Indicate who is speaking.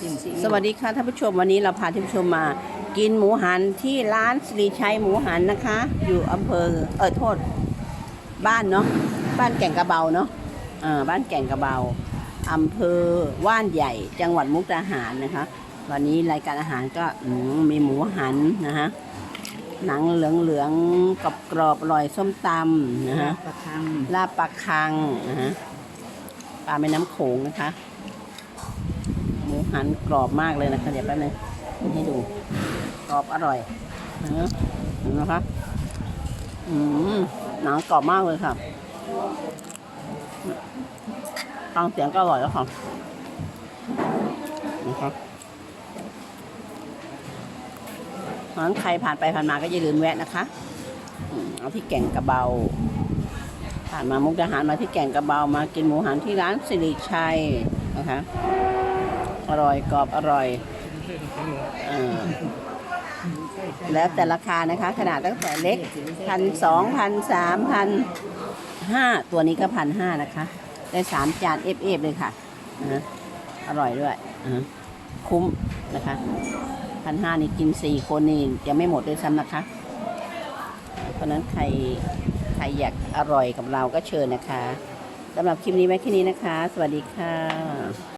Speaker 1: จิ้มซีอิ๊
Speaker 2: สวัสดีค่ะท่านผู้ชมวันนี้เราพาท่านผู้ชมมา กินหมูหันที่ร้านสิริชัยหมูหันนะคะ อยู่อำเภอเออโทษ บ้านเนาะบ้านแก่งกระเบาเนาะอ่าบ้านแก่งกระเบาอำเภอว่านใหญ่ จังหวัดมุกดาหารนะคะ วันนี้รายการอาหารก็อืมมีหมูหันนะฮะหนังเหลืองเหลืองกรอบกรอบๆอร่อยส้มตำนะฮะ
Speaker 1: ประคัง
Speaker 2: ลาบปลาคังนะฮะปลาแม่น้ำโขงนะคะ หมูหันกรอบมากเลยนะคะเดี๋ยวแป๊บนึงให้ดูกรอบอร่อยนะเห็นไหมคะอืมหนังกรอบมากเลยค่ะฟังเสียงก็อร่อยแล้วค่ะนะครับเพราะนั้นใครผ่านไปผ่านมาก็อย่าลืมแวะนะคะเอาที่แก่งกระเบา ผ่านมามุกดาหารมาที่แก่งกระเบามากินหมูหันที่ร้านสิริชัยนะคะ อร่อยกรอบอร่อยเออแล้วแต่ราคานะคะ ขนาดตั้งแต่เล็กพันสองพันสามพันห้าตัวนี้ก็พันห้านะคะ ได้สามจานเอฟเอฟเลยค่ะนะอร่อยด้วยคุ้มนะคะพันห้านี่กินสี่คนนี่ยังไม่หมดด้วยซ้ำนะคะ เพราะนั้นใครใครอยากอร่อยกับเราก็เชิญนะคะสำหรับคลิปนี้ไว้แค่นี้นะคะ สวัสดีค่ะ